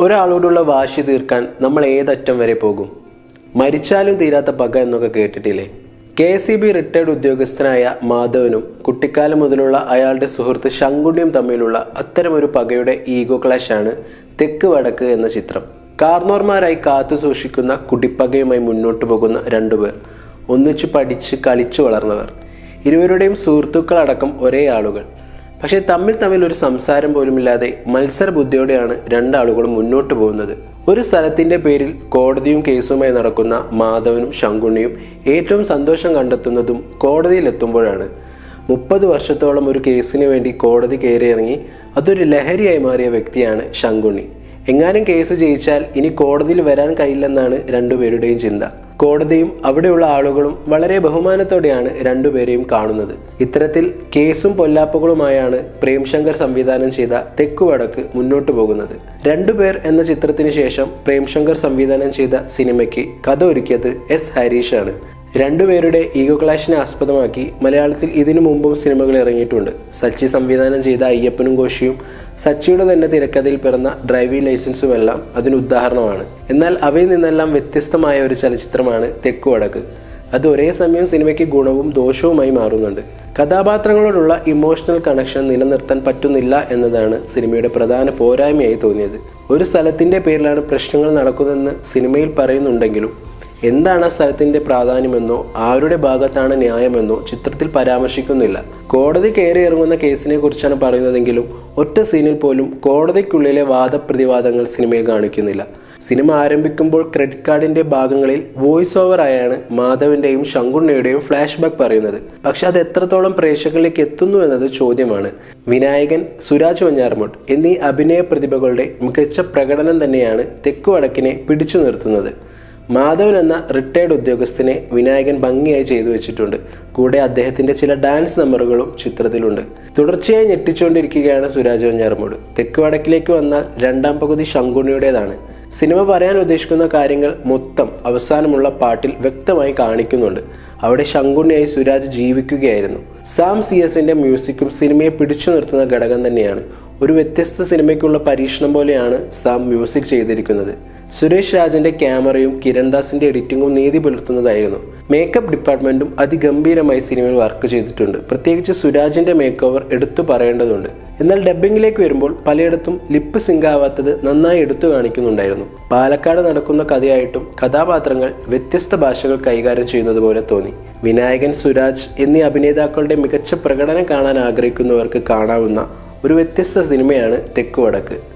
ഒരാളോടുള്ള വാശി തീർക്കാൻ നമ്മൾ ഏതറ്റം വരെ പോകും? മരിച്ചാലും തീരാത്ത പക എന്നൊക്കെ കേട്ടിട്ടില്ലേ? കെ സി ബി റിട്ടയർഡ് ഉദ്യോഗസ്ഥനായ മാധവനും കുട്ടിക്കാലം മുതലുള്ള അയാളുടെ സുഹൃത്ത് ശങ്കുണ്യം തമ്മിലുള്ള അത്തരമൊരു പകയുടെ ഈഗോ ക്ലാഷാണ് തെക്ക് വടക്ക് എന്ന ചിത്രം. കാർന്നോർമാരായി കാത്തു സൂക്ഷിക്കുന്ന കുടിപ്പകയുമായി മുന്നോട്ടു പോകുന്ന രണ്ടുപേർ ഒന്നിച്ചു പഠിച്ച് കളിച്ചു വളർന്നവർ. ഇരുവരുടെയും സുഹൃത്തുക്കളടക്കം ഒരേ ആളുകൾ. പക്ഷേ തമ്മിൽ തമ്മിൽ ഒരു സംസാരം പോലുമില്ലാതെ മത്സര ബുദ്ധിയോടെയാണ് രണ്ടാളുകളും മുന്നോട്ട് പോകുന്നത്. ഒരു സ്ഥലത്തിന്റെ പേരിൽ കോടതിയും കേസുമായി നടക്കുന്ന മാധവനും ശങ്കുണ്ണിയും ഏറ്റവും സന്തോഷം കണ്ടെത്തുന്നതും കോടതിയിലെത്തുമ്പോഴാണ്. മുപ്പത് വർഷത്തോളം ഒരു കേസിന് വേണ്ടി കോടതി കയറിയിറങ്ങി അതൊരു ലഹരിയായി മാറിയ വ്യക്തിയാണ് ശങ്കുണ്ണി. എങ്ങാനും കേസ് ജയിച്ചാൽ ഇനി കോടതിയിൽ വരാൻ കഴിയില്ലെന്നാണ് രണ്ടുപേരുടെയും ചിന്ത. കോടതിയും അവിടെയുള്ള ആളുകളും വളരെ ബഹുമാനത്തോടെയാണ് രണ്ടുപേരെയും കാണുന്നത്. ഇത്തരത്തിൽ കേസും പൊല്ലാപ്പുകളുമായാണ് പ്രേംശങ്കർ സംവിധാനം ചെയ്ത തെക്കുവടക്ക് മുന്നോട്ടു പോകുന്നത്. രണ്ടുപേർ എന്ന ചിത്രത്തിന് ശേഷം പ്രേംശങ്കർ സംവിധാനം ചെയ്ത സിനിമയ്ക്ക് കഥ ഒരുക്കിയത് എസ് ഹരീഷാണ് രണ്ടുപേരുടെ ഈഗോ ക്ലാഷിനെ ആസ്പദമാക്കി മലയാളത്തിൽ ഇതിനു മുമ്പും സിനിമകൾ ഇറങ്ങിയിട്ടുണ്ട്. സച്ചി സംവിധാനം ചെയ്ത അയ്യപ്പനും കോശിയും സച്ചിയുടെ തന്നെ തിരക്കഥയിൽ പിറന്ന ഡ്രൈവിംഗ് ലൈസൻസുമെല്ലാം അതിന് ഉദാഹരണമാണ്. എന്നാൽ അവയിൽ നിന്നെല്ലാം വ്യത്യസ്തമായ ഒരു ചലച്ചിത്രമാണ് തെക്കു വടക്ക്. അത് ഒരേ സമയം സിനിമയ്ക്ക് ഗുണവും ദോഷവുമായി മാറുന്നുണ്ട്. കഥാപാത്രങ്ങളോടുള്ള ഇമോഷണൽ കണക്ഷൻ നിലനിർത്താൻ പറ്റുന്നില്ല എന്നതാണ് സിനിമയുടെ പ്രധാന പോരായ്മയായി തോന്നിയത്. ഒരു സ്ഥലത്തിന്റെ പേരിലാണ് പ്രശ്നങ്ങൾ നടക്കുന്നതെന്ന് സിനിമയിൽ പറയുന്നുണ്ടെങ്കിലും എന്താണ് ആ സ്ഥലത്തിന്റെ പ്രാധാന്യമെന്നോ ആരുടെ ഭാഗത്താണ് ന്യായമെന്നോ ചിത്രത്തിൽ പരാമർശിക്കുന്നില്ല. കോടതി കയറി ഇറങ്ങുന്ന കേസിനെ കുറിച്ചാണ് പറയുന്നതെങ്കിലും ഒറ്റ സീനിൽ പോലും കോടതിക്കുള്ളിലെ വാദപ്രതിവാദങ്ങൾ സിനിമയിൽ കാണിക്കുന്നില്ല. സിനിമ ആരംഭിക്കുമ്പോൾ ക്രെഡിറ്റ് കാർഡിന്റെ ഭാഗങ്ങളിൽ വോയിസ് ഓവർ ആയാണ് മാധവന്റെയും ശങ്കുണ്ണയുടെയും ഫ്ലാഷ് ബാക്ക് പറയുന്നത്. പക്ഷെ അത് എത്രത്തോളം പ്രേക്ഷകരിലേക്ക് എത്തുന്നു എന്നത് ചോദ്യമാണ്. വിനായകൻ സുരാജ് വഞ്ഞാർമോട്ട് എന്നീ അഭിനയ പ്രതിഭകളുടെ മികച്ച പ്രകടനം തന്നെയാണ് തെക്കു വടക്കിനെ പിടിച്ചു നിർത്തുന്നത്. മാധവൻ എന്ന റിട്ടയർഡ് ഉദ്യോഗസ്ഥനെ വിനായകൻ ഭംഗിയായി ചെയ്തു വെച്ചിട്ടുണ്ട്. കൂടെ അദ്ദേഹത്തിന്റെ ചില ഡാൻസ് നമ്പറുകളും ചിത്രത്തിലുണ്ട്. തുടർച്ചയായി ഞെട്ടിച്ചുകൊണ്ടിരിക്കുകയാണ് സുരാജ് വഞ്ഞാറമൂട് തെക്ക് വടക്കിലേക്ക് വന്നാൽ രണ്ടാം പകുതി ശങ്കുണിയുടേതാണ് സിനിമ പറയാൻ ഉദ്ദേശിക്കുന്ന കാര്യങ്ങൾ മൊത്തം അവസാനമുള്ള പാട്ടിൽ വ്യക്തമായി കാണിക്കുന്നുണ്ട്. അവിടെ ശങ്കുണ്ണിയായി സുരാജ് ജീവിക്കുകയായിരുന്നു. സാം സി എസിന്റെ മ്യൂസിക്കും സിനിമയെ പിടിച്ചു നിർത്തുന്ന ഘടകം തന്നെയാണ്. ഒരു വ്യത്യസ്ത സിനിമയ്ക്കുള്ള പരീക്ഷണം പോലെയാണ് സാം മ്യൂസിക് ചെയ്തിരിക്കുന്നത്. സുരേഷ് രാജന്റെ ക്യാമറയും കിരൺദാസിന്റെ എഡിറ്റിംഗും നീതി പുലർത്തുന്നതായിരുന്നു. മേക്കപ്പ് ഡിപ്പാർട്ട്മെന്റും അതിഗംഭീരമായി സിനിമയിൽ വർക്ക് ചെയ്തിട്ടുണ്ട്. പ്രത്യേകിച്ച് സുരാജിന്റെ മേക്ക് ഓവർ എടുത്തു പറയേണ്ടതുണ്ട്. എന്നാൽ ഡബ്ബിംഗിലേക്ക് വരുമ്പോൾ പലയിടത്തും ലിപ്പ് സിങ്ക് ആവാത്തത് നന്നായി എടുത്തു കാണിക്കുന്നുണ്ടായിരുന്നു. പാലക്കാട് നടക്കുന്ന കഥയായിട്ടും കഥാപാത്രങ്ങൾ വ്യത്യസ്ത ഭാഷകൾ കൈകാര്യം ചെയ്യുന്നത് പോലെ തോന്നി. വിനായകൻ സുരാജ് എന്നീ അഭിനേതാക്കളുടെ മികച്ച പ്രകടനം കാണാൻ ആഗ്രഹിക്കുന്നവർക്ക് കാണാവുന്ന ഒരു വ്യത്യസ്ത സിനിമയാണ് തെക്കുവടക്ക്.